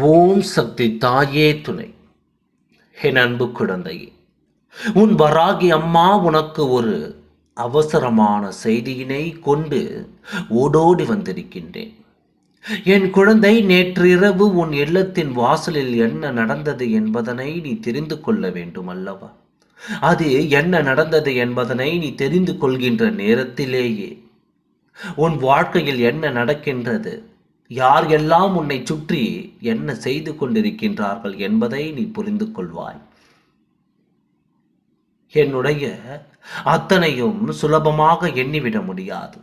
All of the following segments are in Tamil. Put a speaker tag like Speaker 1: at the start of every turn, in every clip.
Speaker 1: ஓம் சக்தி தாயே துணை. என் அன்பு குழந்தையே உன் வராகி அம்மா உனக்கு ஒரு அவசரமான செய்தியினை கொண்டு ஓடோடி வந்திருக்கின்றேன். என் குழந்தை நேற்று இரவு உன் இல்லத்தின் வாசலில் என்ன நடந்தது என்பதனை நீ தெரிந்து கொள்ள வேண்டும் அல்லவா? அது என்ன நடந்தது என்பதனை நீ தெரிந்து கொள்கின்ற நேரத்திலேயே உன் வாழ்க்கையில் என்ன நடக்கின்றது? யார் எல்லாம் உன்னை சுற்றி என்ன செய்து கொண்டிருக்கின்றார்கள் என்பதை நீ புரிந்து கொள்வாய். என்னுடைய அத்தனையும் சுலபமாக எண்ணிவிட முடியாது.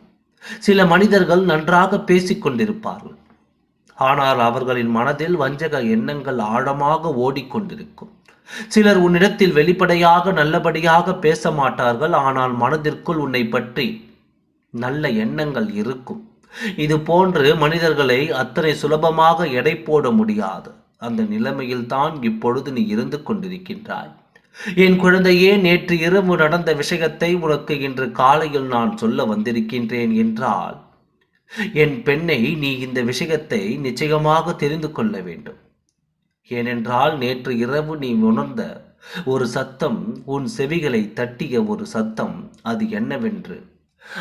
Speaker 1: சில மனிதர்கள் நன்றாக பேசிக் கொண்டிருப்பார்கள். ஆனால் அவர்களின் மனதில் வஞ்சக எண்ணங்கள் ஆழமாக ஓடிக்கொண்டிருக்கும் சிலர் உன்னிடத்தில் வெளிப்படையாக நல்லபடியாக பேச மாட்டார்கள். ஆனால் மனதிற்குள் உன்னை பற்றி நல்ல எண்ணங்கள் இருக்கும். இது போன்று மனிதர்களை அத்தனை சுலபமாக எடை போட முடியாது. அந்த நிலைமையில் தான் இப்பொழுது நீ இருந்து கொண்டிருக்கின்றாய். என் குழந்தையே நேற்று இரவு நடந்த விஷயத்தை உனக்கு இன்று காலையில் நான் சொல்ல வந்திருக்கின்றேன் என்றால் என் பெண்ணை நீ இந்த விஷயத்தை நிச்சயமாக தெரிந்து கொள்ள வேண்டும். ஏனென்றால் நேற்று இரவு நீ உணர்ந்த ஒரு சத்தம் உன் செவிகளை தட்டிய ஒரு சத்தம் அது என்னவென்று?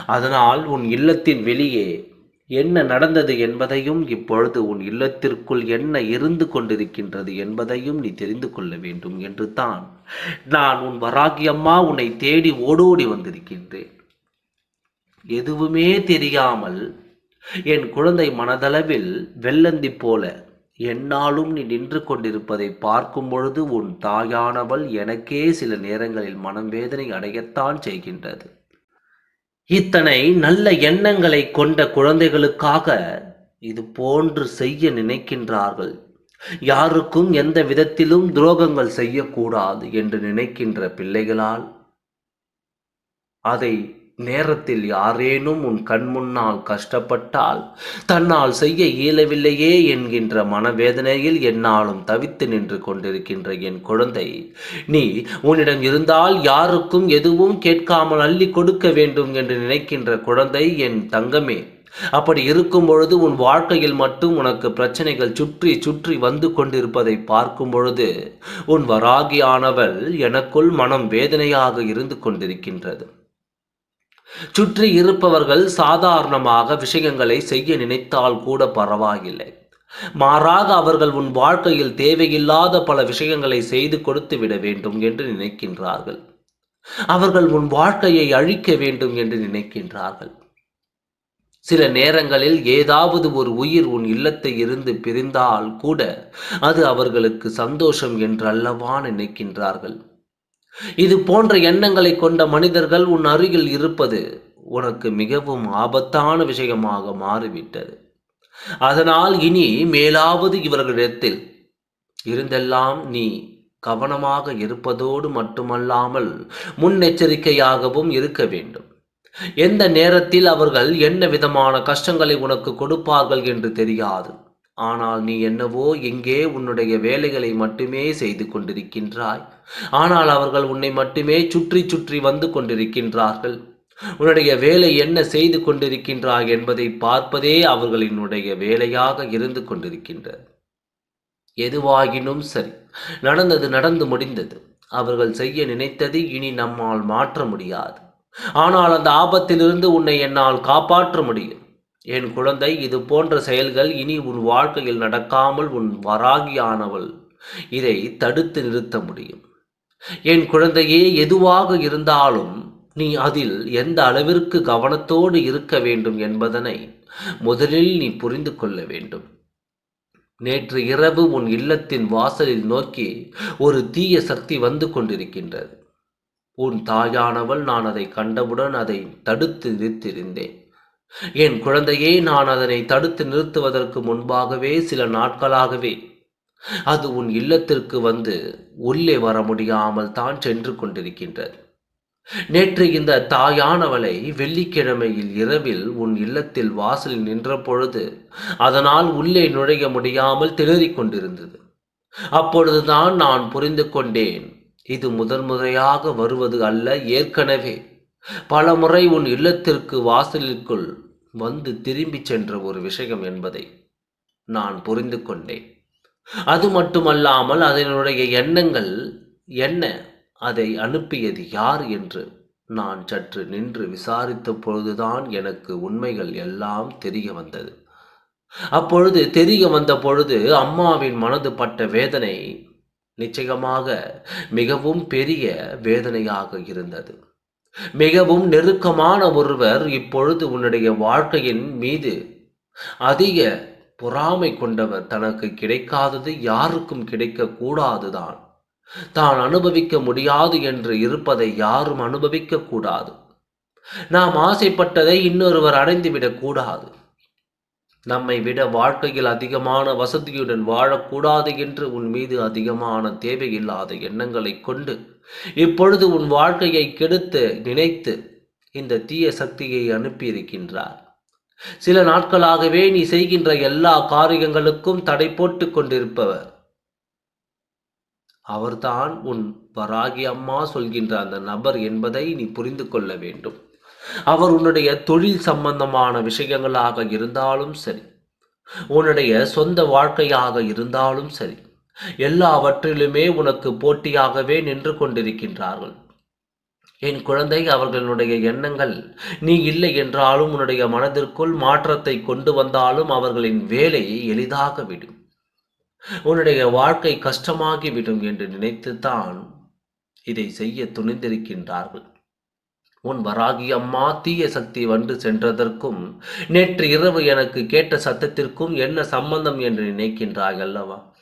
Speaker 1: அதனால் உன் இல்லத்தின் வெளியே என்ன நடந்தது என்பதையும் இப்பொழுது உன் இல்லத்திற்குள் என்ன இருந்து கொண்டிருக்கின்றது என்பதையும் நீ தெரிந்து கொள்ள வேண்டும் என்று தான் நான் உன் வராகியம்மா உன்னை தேடி ஓடோடி வந்திருக்கின்றேன். எதுவுமே தெரியாமல் என் குழந்தை மனதளவில் வெள்ளந்தி போல என்னாலும் நீ நின்று கொண்டிருப்பதை பார்க்கும் பொழுது உன் தாயானவள் எனக்கே சில நேரங்களில் மனம் வேதனை அடையத்தான் செய்கின்றது. இத்தனை நல்ல எண்ணங்களை கொண்ட குழந்தைகளுக்காக இது போன்று செய்ய நினைக்கின்றார்கள். யாருக்கும் எந்த விதத்திலும் துரோகங்கள் செய்யக்கூடாது என்று நினைக்கின்ற பிள்ளைகளால். அதை நேரத்தில் யாரேனும் உன் கண் முன்னால் கஷ்டப்பட்டால் தன்னால் செய்ய இயலவில்லையே என்கின்ற மனவேதனையில் என்னாலும் தவித்து நின்று கொண்டிருக்கின்ற என் குழந்தை. நீ உன்னிடம் இருந்தால் யாருக்கும் எதுவும் கேட்காமல் அள்ளி கொடுக்க வேண்டும் என்று நினைக்கின்ற குழந்தை என் தங்கமே. அப்படி இருக்கும் பொழுது உன் வாழ்க்கையில் மட்டும் உனக்கு பிரச்சனைகள் சுற்றி சுற்றி வந்து கொண்டிருப்பதை பார்க்கும் பொழுது உன் வராகியானவள் எனக்குள் மனம் வேதனையாக இருந்து கொண்டிருக்கின்றது. சுற்றி இருப்பவர்கள் சாதாரணமாக விஷயங்களை செய்ய நினைத்தால் கூட பரவாயில்லை. மாறாக அவர்கள் உன் வாழ்க்கையில் தேவையில்லாத பல விஷயங்களை செய்து கொடுத்து விட வேண்டும் என்று நினைக்கின்றார்கள். அவர்கள் உன் வாழ்க்கையை அழிக்க வேண்டும் என்று நினைக்கின்றார்கள். சில நேரங்களில் ஏதாவது ஒரு உயிர் உன் இல்லத்தை இருந்து பிரிந்தால் கூட அது அவர்களுக்கு சந்தோஷம் என்றல்லவா நினைக்கின்றார்கள். இது போன்ற எண்ணங்களை கொண்ட மனிதர்கள் உன் அருகில் இருப்பது உனக்கு மிகவும் ஆபத்தான விஷயமாக மாறிவிட்டது. அதனால் இனி மேலாவது இவர்களிடத்தில் இருந்தெல்லாம் நீ கவனமாக இருப்பதோடு மட்டுமல்லாமல் முன்னெச்சரிக்கையாகவும் இருக்க வேண்டும். எந்த நேரத்தில் அவர்கள் என்ன விதமான கஷ்டங்களை உனக்கு கொடுப்பார்கள் என்று தெரியாது. ஆனால் நீ என்னவோ எங்கே உன்னுடைய வேலைகளை மட்டுமே செய்து கொண்டிருக்கின்றாய். ஆனால் அவர்கள் உன்னை மட்டுமே சுற்றி சுற்றி வந்து கொண்டிருக்கின்றார்கள். உன்னுடைய வேலை என்ன செய்து கொண்டிருக்கின்றாய் என்பதை பார்ப்பதே அவர்களினுடைய வேலையாக இருந்து கொண்டிருக்கின்றது. எதுவாகினும் சரி நடந்தது நடந்து முடிந்தது. அவர்கள் செய்ய நினைத்தது இனி நம்மால் மாற்ற முடியாது. ஆனால் அந்த ஆபத்திலிருந்து உன்னை என்னால் காப்பாற்ற முடியும். என் குழந்தை இது போன்ற செயல்கள் இனி உன் வாழ்க்கையில் நடக்காமல் உன் வராகியானவள். இதை தடுத்து நிறுத்த முடியும். என் குழந்தையே எதுவாக இருந்தாலும் நீ அதில் எந்த அளவிற்கு கவனத்தோடு இருக்க வேண்டும் என்பதனை முதலில் நீ புரிந்து கொள்ள வேண்டும். நேற்று இரவு உன் இல்லத்தின் வாசலில் நோக்கி ஒரு தீய சக்தி வந்து கொண்டிருக்கின்றது. உன் தாயானவள் நான் அதை கண்டவுடன் அதை தடுத்து நிறுத்தியிருந்தேன். என் குழந்தையே நான் அதனை தடுத்து நிறுத்துவதற்கு முன்பாகவே சில நாட்களாகவே அது உன் இல்லத்திற்கு வந்து உள்ளே வர முடியாமல் தான் சென்று கொண்டிருக்கின்றது. நேற்று இந்த தாயானவளை வெள்ளிக்கிழமையில் இரவில் உன் இல்லத்தில் வாசலில் நின்ற பொழுது அதனால் உள்ளே நுழைய முடியாமல் திணறிக் கொண்டிருந்தது. அப்பொழுதுதான் நான் புரிந்து கொண்டேன் இது முதன் முறையாக வருவது அல்ல ஏற்கனவே பல முறை உன் இல்லத்திற்கு வாசலிற்குள் வந்து திரும்பிச் சென்ற ஒரு விஷயம் என்பதை நான் புரிந்து கொண்டேன். அது மட்டுமல்லாமல் அதனுடைய எண்ணங்கள் என்ன? அதை அனுப்பியது யார் என்று நான் சற்று நின்று விசாரித்த பொழுதுதான் எனக்கு உண்மைகள் எல்லாம் தெரிய வந்தது. அப்பொழுது தெரிய வந்த பொழுது அம்மாவின் மனது பட்ட வேதனை நிச்சயமாக மிகவும் பெரிய வேதனையாக இருந்தது. மிகவும் நெருக்கமான ஒருவர் இப்பொழுது உன்னுடைய வாழ்க்கையின் மீது அதிக பொறாமை கொண்டவர் தனக்கு கிடைக்காதது யாருக்கும் கிடைக்கக்கூடாதுதான் தான் அனுபவிக்க முடியாது என்று இருப்பதை யாரும் அனுபவிக்க கூடாது. நாம் ஆசைப்பட்டதை இன்னொருவர் அடைந்துவிடக் கூடாது. நம்மை விட வாழ்க்கையில் அதிகமான வசதியுடன் வாழக்கூடாது என்று உன் மீது அதிகமான தேவையில்லாத எண்ணங்களை கொண்டு இப்பொழுது உன் வாழ்க்கையை கெடுத்து நினைத்து இந்த தீய சக்தியை அனுப்பியிருக்கின்றார். சில நாட்களாகவே நீ செய்கின்ற எல்லா காரியங்களுக்கும் தடை போட்டு கொண்டிருப்பவர். அவர்தான் உன் வராகி அம்மா சொல்கின்ற அந்த நபர் என்பதை நீ புரிந்து கொள்ள வேண்டும். அவர் உன்னுடைய தொழில் சம்பந்தமான விஷயங்களாக இருந்தாலும் சரி உன்னுடைய சொந்த வாழ்க்கையாக இருந்தாலும் சரி எல்லாவற்றிலுமே உனக்கு போட்டியாகவே நின்று கொண்டிருக்கின்றார்கள். என் குழந்தை அவர்களுடைய எண்ணங்கள் நீ இல்லை என்றாலும் உன்னுடைய மனதிற்குள் மாற்றத்தை கொண்டு வந்தாலும் அவர்களின் வேலை எளிதாக விடும். உன்னுடைய வாழ்க்கை கஷ்டமாகிவிடும் என்று நினைத்துத்தான் இதை செய்ய துணிந்திருக்கின்றார்கள். உன் வராகி அம்மா தீய சக்தி வந்து சென்றதற்கும் நேற்று இரவு எனக்கு கேட்ட சத்தத்திற்கும் என்ன சம்பந்தம் என்று நினைக்கின்றாய் அல்லவா?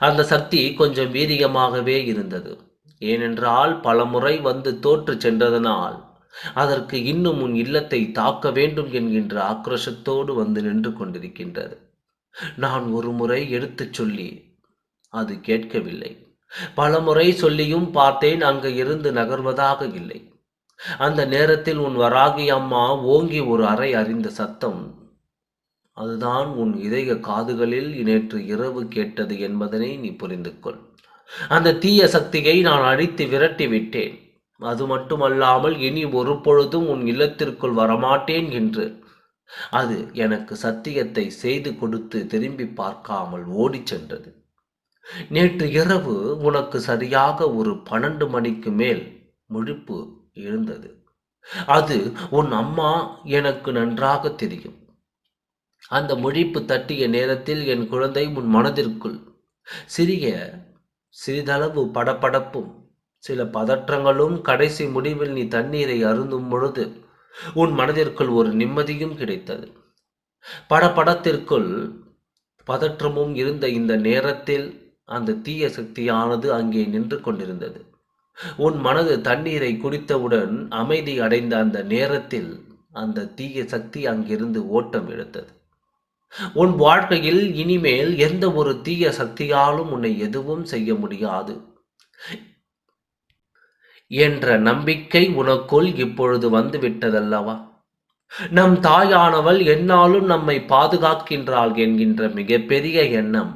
Speaker 1: அந்த சக்தி கொஞ்சம் வீரியமாகவே இருந்தது. ஏனென்றால் பலமுறை வந்து தோற்று சென்றதனால் அதற்கு இன்னும் உன் இல்லத்தை தாக்க வேண்டும் என்கின்ற ஆக்ரோஷத்தோடு வந்து நின்று கொண்டிருக்கின்றது. நான் ஒரு முறை எடுத்துச் சொல்லி அது கேட்கவில்லை. பலமுறை சொல்லியும் பார்த்தேன் அங்கு இருந்து நகர்வதாக இல்லை. அந்த நேரத்தில் உன் வராகி அம்மா ஓங்கி ஒரு அறை அறிந்த சத்தம் அதுதான் உன் இதய காதுகளில் நேற்று இரவு கேட்டது என்பதனை நீ புரிந்து கொள் அந்த தீய சக்தியை நான் அழித்து விரட்டி விட்டேன். அது மட்டுமல்லாமல் இனி ஒரு பொழுதும் உன் இல்லத்திற்குள் வரமாட்டேன் என்று. அது எனக்கு சத்தியத்தை செய்து கொடுத்து திரும்பி பார்க்காமல் ஓடிச் சென்றது. நேற்று இரவு உனக்கு சரியாக ஒரு பன்னெண்டு மணிக்கு மேல் முழிப்பு இருந்தது. அது உன் அம்மா எனக்கு நன்றாக தெரியும். அந்த முழிப்பு தட்டிய நேரத்தில் என் குழந்தை உன் மனதிற்குள் சிறிய சிறிதளவு படப்படப்பும் சில பதற்றங்களும் கடைசி முடிவில் நீ தண்ணீரை அருந்தும் பொழுது உன் மனதிற்குள் ஒரு நிம்மதியும் கிடைத்தது. படபடத்திற்குள் பதற்றமும் இருந்த இந்த நேரத்தில் அந்த தீய சக்தியானது அங்கே நின்று கொண்டிருந்தது. உன் மனது தண்ணீரை குடித்தவுடன் அமைதி அடைந்த அந்த நேரத்தில் அந்த தீய சக்தி அங்கிருந்து ஓட்டம் எடுத்தது. உன் வாழ்க்கையில் இனிமேல் எந்த ஒரு தீய சக்தியாலும் உன்னை எதுவும் செய்ய முடியாது என்ற நம்பிக்கை உனக்குள் இப்பொழுது வந்து விட்டதல்லவா நம் தாயானவள் என்னாலும் நம்மை பாதுகாக்கின்றாள் என்கின்ற மிகப்பெரிய எண்ணம்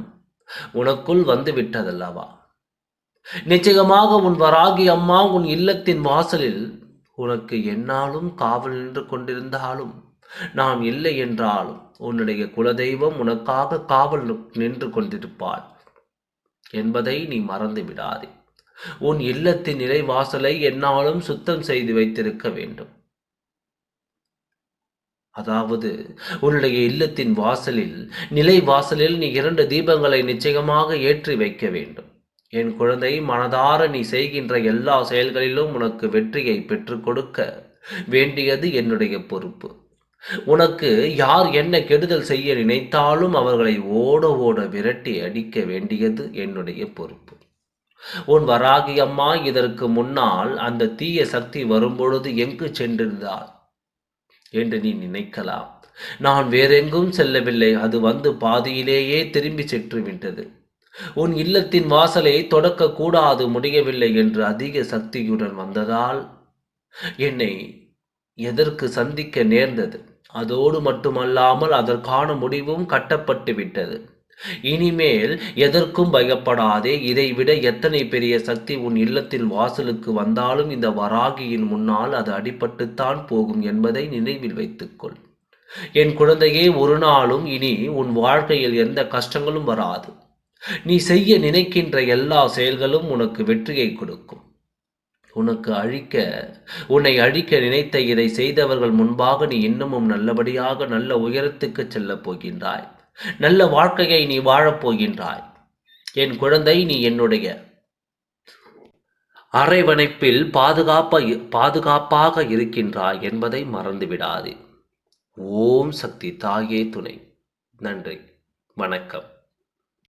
Speaker 1: உனக்குள் வந்து விட்டதல்லவா நிச்சயமாக உன் வராகி அம்மா உன் இல்லத்தின் வாசலில் உனக்கு என்னாலும் காவல் நின்று கொண்டிருந்தாலும் நான் இல்லை என்றாலும் உன்னுடைய குலதெய்வம் உனக்காக காவல் நின்று கொண்டிருப்பாள் என்பதை நீ மறந்து விடாதே. உன் இல்லத்தின் நிலைவாசலை என்னாலும் சுத்தம் செய்து வைத்திருக்க வேண்டும். அதாவது உன்னுடைய இல்லத்தின் வாசலில் நிலை வாசலில் நீ இரண்டு தீபங்களை நிச்சயமாக ஏற்றி வைக்க வேண்டும். என் குழந்தை மனதார நீ செய்கின்ற எல்லா செயல்களிலும் உனக்கு வெற்றியை பெற்றுக் கொடுக்க வேண்டியது என்னுடைய பொறுப்பு. உனக்கு யார் என்ன கெடுதல் செய்ய நினைத்தாலும் அவர்களை ஓட ஓட விரட்டி அடிக்க வேண்டியது என்னுடைய பொறுப்பு. உன் வராகி அம்மா இதற்கு முன்னால் அந்த தீய சக்தி வரும்பொழுது எங்கு சென்றிருந்தாள் என்று நீ நினைக்கலாம். நான் வேறெங்கும் செல்லவில்லை. அது வந்து பாதியிலேயே திரும்பி சென்று விட்டது. உன் இல்லத்தின் வாசலை தொடக்க கூடாது முடியவில்லை என்று அதிக சக்தியுடன் வந்ததால் என்னை எதற்கு சந்திக்க நேர்ந்தது? அதோடு மட்டுமல்லாமல் அதற்கான முடிவும் கட்டப்பட்டு விட்டது. இனிமேல் எதற்கும் பயப்படாதே. இதைவிட எத்தனை பெரிய சக்தி உன் இல்லத்தில் வாசலுக்கு வந்தாலும் இந்த வராகியின் முன்னால் அது அடிபட்டுத்தான் போகும் என்பதை நினைவில் வைத்துக்கொள். என் குழந்தையே ஒரு நாளும் இனி உன் வாழ்க்கையில் எந்த கஷ்டங்களும் வராது. நீ செய்ய நினைக்கின்ற எல்லா செயல்களும் உனக்கு வெற்றியை கொடுக்கும். உனக்கு அழிக்க உன்னை அழிக்க நினைத்த இதை செய்தவர்கள் முன்பாக நீ இன்னமும் நல்லபடியாக நல்ல உயரத்துக்கு செல்லப் போகின்றாய். நல்ல வாழ்க்கையை நீ வாழப் என் குழந்தை நீ என்னுடைய அரைவணைப்பில் பாதுகாப்ப பாதுகாப்பாக இருக்கின்றாய் என்பதை மறந்துவிடாது. ஓம் சக்தி தாயே துணை. நன்றி. வணக்கம்.